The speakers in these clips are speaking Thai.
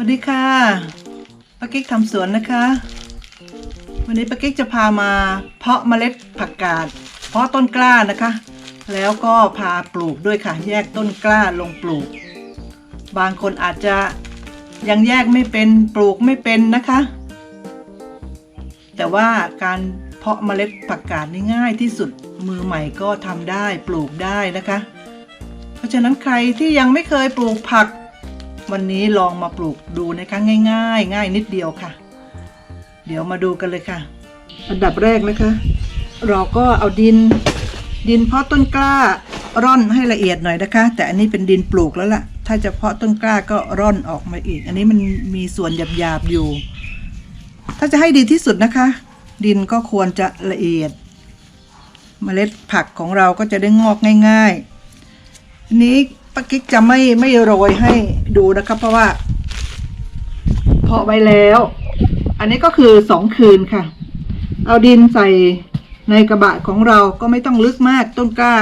วัสดีค่ะป้ากิ๊กทำสวนนะคะ วันนี้ป้ากิ๊กจะพามาเพาะเมล็ดผักกาดเพาะต้นกล้านะคะ แล้วก็พาปลูกด้วยค่ะ แยกต้นกล้าลงปลูก บางคนอาจจะยังแยกไม่เป็นปลูกไม่เป็นนะคะ แต่ว่าการเพาะเมล็ดผักกาดนี่ง่ายที่สุดมือใหม่ก็ทำได้ปลูกได้นะคะ เพราะฉะนั้นใครที่ยังไม่เคยปลูกผัก วันนี้ลองมาปลูกดูนะคะง่ายๆ ง่ายนิดเดียวค่ะ เดี๋ยวมาดูกันเลยค่ะ อันดับแรกนะคะ เราก็เอาดินดินเพาะต้นกล้าร่อนให้ละเอียดหน่อยนะคะ แต่อันนี้เป็นดินปลูกแล้วล่ะ ถ้าจะเพาะต้นกล้าก็ร่อนออกมาอีก อันนี้มันมีส่วนหยาบๆอยู่ ถ้าจะให้ดีที่สุดนะคะ ดินก็ควรจะละเอียดเมล็ดผักของเราก็จะได้งอกง่ายๆอันนี้ ป้ากิ๊กจะไม่ไม่โรยให้ดูนะครับ เพราะว่าเพาะไว้แล้ว อันนี้ก็คือสองคืนค่ะ เอาดินใส่ในกระบะของเราก็ไม่ต้องลึกมากต้นกล้า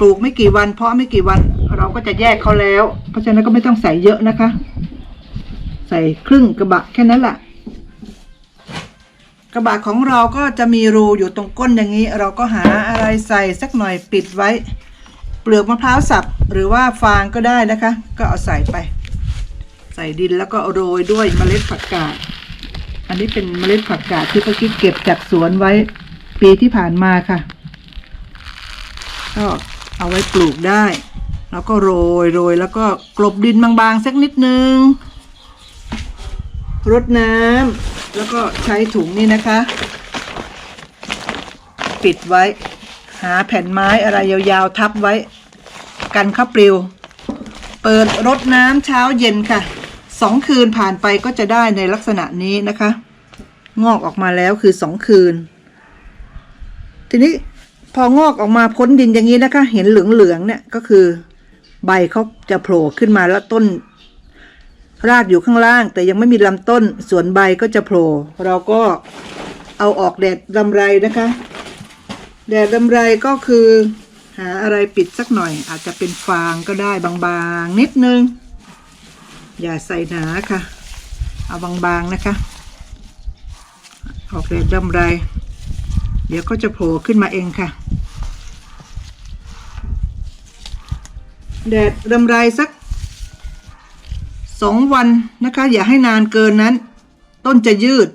ปลูกไม่กี่วัน เพาะไม่กี่วันเราก็จะแยกเขาแล้ว เพราะฉะนั้นก็ไม่ต้องใส่เยอะนะคะ ใส่ครึ่งกระบะแค่นั้นแหละกระบะของเราก็จะมีรูอยู่ตรงก้นอย่างนี้ เราก็หาอะไรใส่สักหน่อยปิดไว้ เปลือกมะพร้าวสับหรือว่าฟางก็ได้นะคะ ก็เอาใส่ไป ใส่ดินแล้วก็โรยด้วยเมล็ดผักกาดอันนี้เป็นเมล็ดผักกาดที่ป้ากิ๊กเก็บจากสวนไว้ปีที่ผ่านมาค่ะ ก็เอาไว้ปลูกได้ แล้วก็โรยโรยแล้วก็กลบดินบางๆสักนิดนึงรดน้ำแล้วก็ใช้ถุงนี่นะคะ ปิดไว้ หาแผ่นไม้อะไรยาวๆทับไว้ กันข้าปลิว เปิดรดน้ำเช้าเย็นค่ะสองคืนผ่านไปก็จะได้ในลักษณะนี้นะคะ งอกออกมาแล้วคือสองคืน ทีนี้พองอกออกมาพ้นดินอย่างนี้นะคะ เห็นเหลืองๆเนี่ยก็คือ ใบเขาจะโผล่ขึ้นมาแล้วต้น รากอยู่ข้างล่าง แต่ยังไม่มีลำต้น ส่วนใบก็จะโผล่เราก็เอาออกแดดลำไรนะคะ แดดลำไรก็คือ หาอะไรปิดสักหน่อย อาจจะเป็นฟางก็ได้บางๆนิดนึง อย่าใส่หนาค่ะ เอาบางๆนะคะออกแดดลำไร เดี๋ยวก็จะโผล่ขึ้นมาเองค่ะ แดดลำไรสักสองวันนะคะ อย่าให้นานเกินนั้น ต้นจะยืด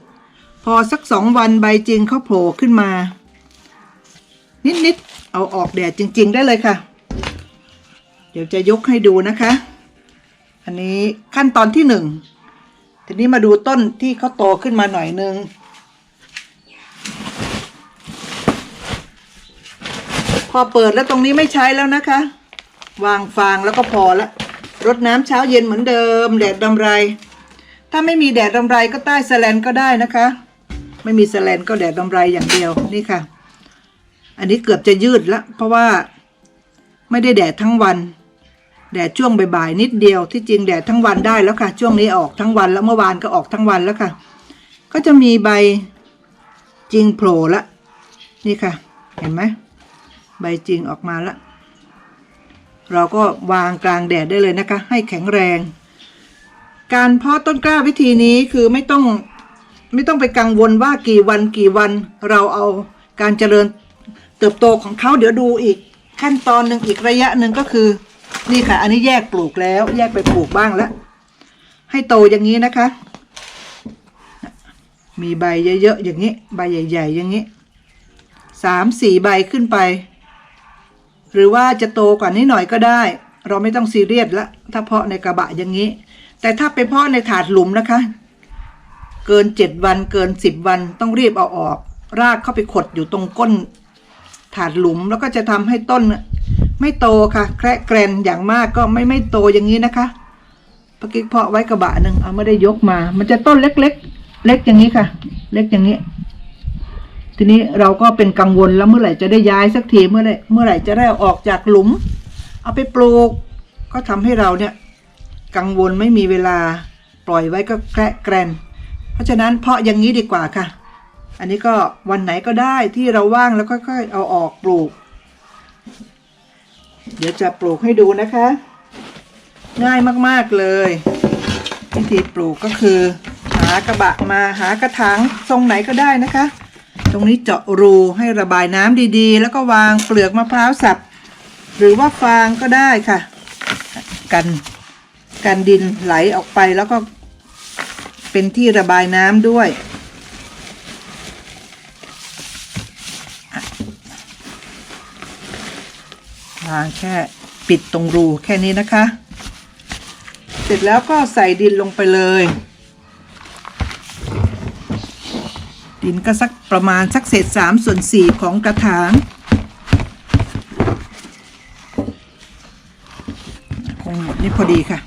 พอสักสองวันใบจริงเขาโผล่ขึ้นมา นิดๆ เอาออกแดดจริง ๆ ได้เลยค่ะ เดี๋ยวจะยกให้ดูนะคะ อันนี้ขั้นตอนที่หนึ่งทีนี้มาดูต้นที่เขาโตขึ้นมาหน่อยนึงพอเปิดแล้วตรงนี้ไม่ใช้แล้วนะคะ วางฟางแล้วก็พอละรดน้ำเช้าเย็นเหมือนเดิม แดดดำไร ถ้าไม่มีแดดดำไรก็ใต้แสแลนก็ได้นะคะ ไม่มีแสแลนก็แดดดำไรอย่างเดียวนี่ค่ะ อันนี้เกือบจะยืดละเพราะว่าไม่ได้แดดทั้งวัน แดดช่วงบ่ายๆนิดเดียวที่จริงแดดทั้งวันได้แล้วค่ะ ช่วงนี้ออกทั้งวันแล้วเมื่อวานก็ออกทั้งวันแล้วค่ะ ก็จะมีใบจริงโผล่ละนี่ค่ะ เห็นไหมใบจริงออกมาละเราก็วางกลางแดดได้เลยนะคะ ให้แข็งแรง การเพาะต้นกล้าวิธีนี้คือไม่ต้องไม่ต้องไปกังวลว่ากี่วันกี่วันเราเอาการเจริญ เติบโตของเขาเดี๋ยวดูอีกขั้นตอนหนึ่งอีกระยะหนึ่งก็คือ นี่ค่ะ อันนี้แยกปลูกแล้ว แยกไปปลูกบ้างแล้ว ให้โตอย่างนี้นะคะ มีใบเยอะๆอย่างนี้ ใบใหญ่ ๆ อย่างนี้สามสี่ใบขึ้นไป หรือว่าจะโตกว่านี้หน่อยก็ได้ เราไม่ต้องซีเรียสละถ้าเพาะในกระบะอย่างนี้ แต่ถ้าไปเพาะในถาดหลุมนะคะ เกินเจ็ดวันเกินสิบวันต้องรีบเอาออก รากเข้าไปขดอยู่ตรงก้น ถาดหลุมแล้วก็จะทำให้ต้นไม่โตค่ะ แคระแกรนอย่างมากก็ไม่ไม่โตอย่างนี้นะคะปกิกเพาะไว้กระบะหนึ่งเอาไม่ได้ยกมา มันจะต้นเล็กๆเล็กอย่างนี้ค่ะ เล็กอย่างนี้ ทีนี้เราก็เป็นกังวลแล้วเมื่อไหร่จะได้ย้ายสักทีเมื่อไหร่เมื่อไหร่จะได้ออกจากหลุม เอาไปปลูก ก็ทำให้เราเนี่ย กังวลไม่มีเวลาปล่อยไว้ก็แกระแกรน เพราะฉะนั้นเพาะอย่างนี้ดีกว่าค่ะ อันนี้ก็วันไหนก็ได้ที่เราว่างแล้วค่อยๆเอาออกปลูก เดี๋ยวจะปลูกให้ดูนะคะ ง่ายมากๆเลย วิธีปลูกก็คือ หากระบะมาหากระถางทรงไหนก็ได้นะคะ ตรงนี้เจาะรูให้ระบายน้ำดีๆ แล้วก็วางเปลือกมะพร้าวสับ หรือว่าฟางก็ได้ค่ะ กันกันดินไหลออกไปแล้วก็เป็นที่ระบายน้ำด้วย ทางแค่ปิดตรงรูแค่นี้นะคะ เสร็จแล้วก็ใส่ดินลงไปเลย ดินก็สักประมาณสักเศษสามส่วนสี่ของกระถางคงหมดนี่พอดีค่ะ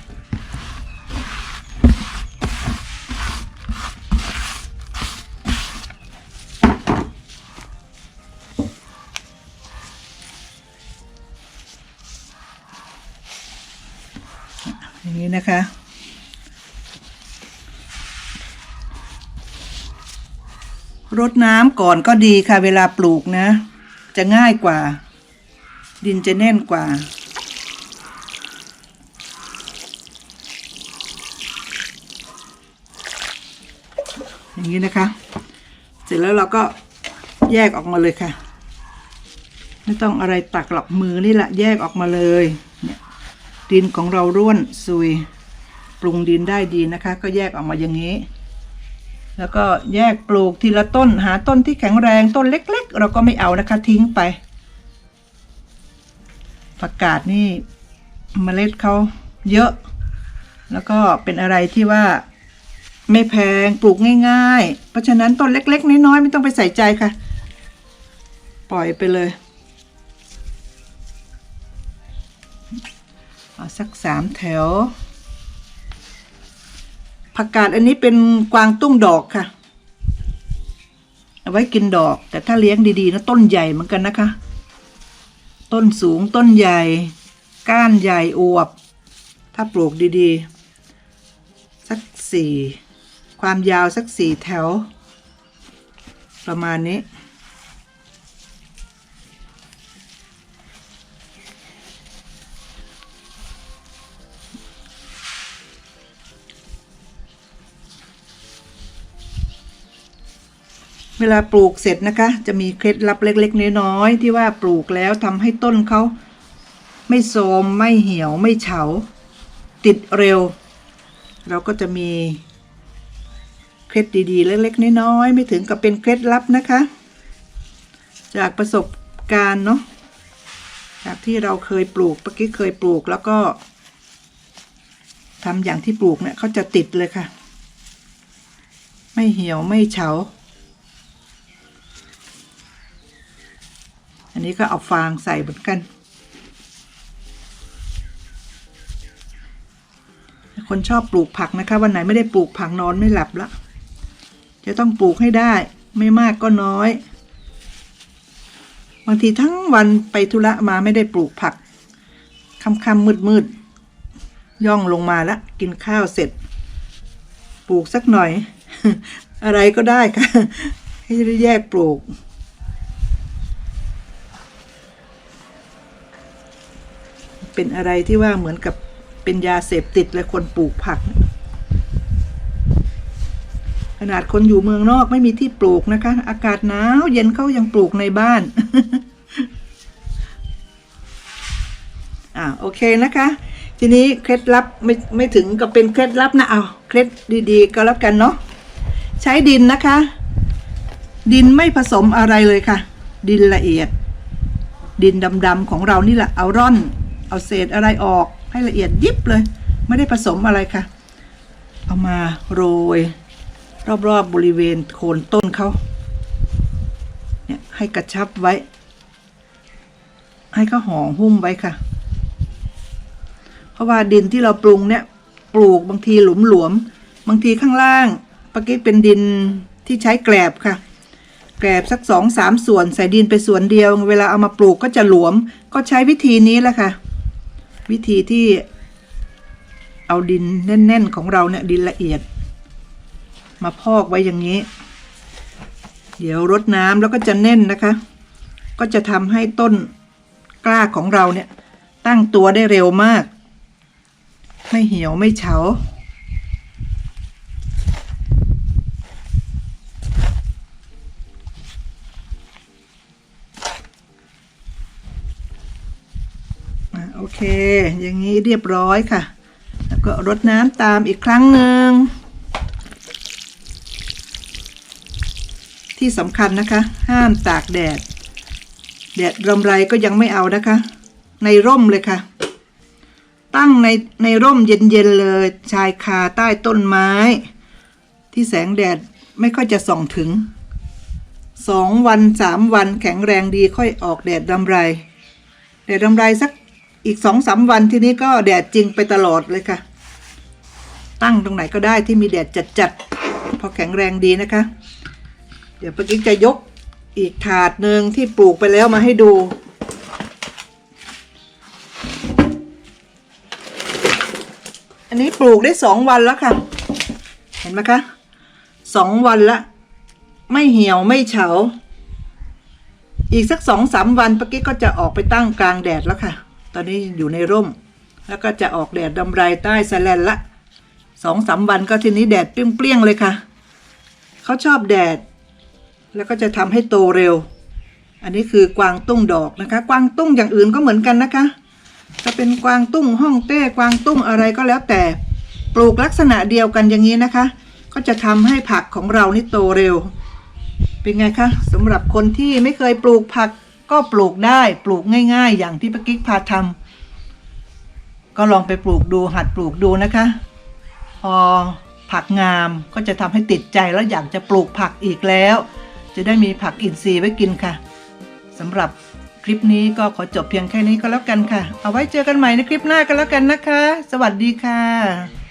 รดน้ำก่อนก็ดีค่ะเวลาปลูกนะ จะง่ายกว่า ดินจะแน่นกว่า อย่างนี้นะคะ เสร็จแล้วเราก็แยกออกมาเลยค่ะ ไม่ต้องอะไรตักหรอกมือนี่แหละแยกออกมาเลยเนี่ยดินของเราร่วนซุย ปรุงดินได้ดีนะคะ ก็แยกออกมาอย่างนี้ แล้วก็แยกปลูกทีละต้นหาต้นที่แข็งแรงต้นเล็ก ๆ เราก็ไม่เอานะคะทิ้งไปผักกาดนี่เมล็ดเขาเยอะ แล้วก็เป็นอะไรที่ว่าไม่แพงปลูกง่าย ๆ เพราะฉะนั้นต้นเล็ก ๆ น้อยๆไม่ต้องไปใส่ใจค่ะ ปล่อยไปเลยเอาสักสามแถว ผักกาดอันนี้เป็นกวางตุ้งดอกค่ะ เอาไว้กินดอก แต่ถ้าเลี้ยงดีๆนะต้นใหญ่เหมือนกันนะคะ ต้นสูงต้นใหญ่ ก้านใหญ่อวบ ถ้าปลูกดีๆ สักสี่ ความยาวสักสี่แถว ประมาณนี้ เวลาปลูกเสร็จนะคะ จะมีเคล็ดลับเล็ก ๆ น้อยๆที่ว่าปลูกแล้วทำให้ต้นเขา ไม่โทมไม่เหี่ยวไม่เฉา ติดเร็ว เราก็จะมีเคล็ดดีๆ เล็กๆน้อยๆไม่ถึงกับเป็นเคล็ดลับนะคะ จากประสบการณ์เนาะจากที่เราเคยปลูกเมื่อกี้เคยปลูกแล้วก็ทำอย่างที่ปลูกเนี่ยเขาจะติดเลยค่ะ ไม่เหี่ยวไม่เฉา นนี้ก็เอาฟางใส่เหมือนกัน คนชอบปลูกผักนะคะ วันไหนไม่ได้ปลูกผักนอนไม่หลับละ จะต้องปลูกให้ได้ ไม่มากก็น้อยบางทีทั้งวันไปธุระมาไม่ได้ปลูกผักค่ำๆมืดๆย่องลงมาละกินข้าวเสร็จ ปลูกสักหน่อย อะไรก็ได้ค่ะ ให้ได้แยกปลูก เป็นอะไรที่ว่าเหมือนกับเป็นยาเสพติดเลยคนปลูกผัก ขนาดคนอยู่เมืองนอกไม่มีที่ปลูกนะคะ อากาศหนาวเย็นเขายังปลูกในบ้านอ่าโอเคนะคะ ทีนี้เคล็ดลับไม่ไม่ถึงกับเป็นเคล็ดลับนะเอาเคล็ดดีๆ ก็แล้วกันเนาะใช้ดินนะคะ ดินไม่ผสมอะไรเลยค่ะ ดินละเอียด ดินดำๆของเรานี่แหละเอาร่อน เอาเศษอะไรออกให้ละเอียดยิบเลย ไม่ได้ผสมอะไรค่ะ เอามาโรย รอบๆบบริเวณโคนต้นเขาเนี่ยให้กระชับไว้ ให้เขาห่อหุ้มไว้ค่ะ เพราะว่าดินที่เราปรุงเนี่ยปลูกบางทีหลุมหลวม บางทีข้างล่างปกี้เป็นดินที่ใช้แกลบค่ะ แกลบสักสองสามส่วนใส่ดินไปส่วนเดียว เวลาเอามาปลูกก็จะหลวม ก็ใช้วิธีนี้แหละค่ะ วิธีที่เอาดินแน่น ๆ ของเราเนี่ยดินละเอียด มาพอกไว้อย่างนี้ เดี๋ยวรดน้ำแล้วก็จะแน่นนะคะ ก็จะทำให้ต้นกล้าของเราเนี่ย ตั้งตัวได้เร็วมาก ไม่เหี่ยวไม่เฉา โอเค อย่างนี้เรียบร้อยค่ะ แล้วก็รดน้ำตามอีกครั้งหนึ่ง ที่สำคัญนะคะ ห้ามตากแดด แดดรำไรก็ยังไม่เอานะคะ ในร่มเลยค่ะ ตั้งในในร่มเย็นๆเลย ชายคาใต้ต้นไม้ ที่แสงแดดไม่ค่อยจะส่องถึงสองวันสามวันแข็งแรงดีค่อยออกแดดรำไรแดดรำไรสัก อีกสองสามวันทีนี้ก็แดดจริงไปตลอดเลยค่ะ ตั้งตรงไหนก็ได้ที่มีแดดจัดๆ พอแข็งแรงดีนะคะ เดี๋ยวปากิ๊กจะยกอีกถาดหนึ่งที่ปลูกไปแล้วมาให้ดู อันนี้ปลูกได้สองวันแล้วค่ะ เห็นไหมคะสองวันละ ไม่เหี่ยวไม่เฉา อีกสักสองสามวันปากิ๊กก็จะออกไปตั้งกลางแดดแล้วค่ะ ตอนนี้อยู่ในร่ม แล้วก็จะออกแดดดำไรใต้แสแลนละสองสามวันก็ทีนี้แดดเปรี้ยงๆเลยค่ะ เขาชอบแดด แล้วก็จะทำให้โตเร็ว อันนี้คือกวางตุ้งดอกนะคะ กวางตุ้งอย่างอื่นก็เหมือนกันนะคะ จะเป็นกวางตุ้งห้องเต้กวางตุ้งอะไรก็แล้วแต่ ปลูกลักษณะเดียวกันอย่างนี้นะคะ ก็จะทำให้ผักของเรานี่โตเร็ว เป็นไงคะสำหรับคนที่ไม่เคยปลูกผัก ก็ปลูกได้ปลูกง่าย ๆ อย่างที่ปากิ๊กพาทำก็ลองไปปลูกดูหัดปลูกดูนะคะ พอผักงามก็จะทำให้ติดใจแล้วอยากจะปลูกผักอีกแล้ว จะได้มีผักอินทรีย์ไว้กินค่ะสำหรับคลิปนี้ก็ขอจบเพียงแค่นี้ก็แล้วกันค่ะ เอาไว้เจอกันใหม่ในคลิปหน้ากันแล้วกันนะคะ สวัสดีค่ะ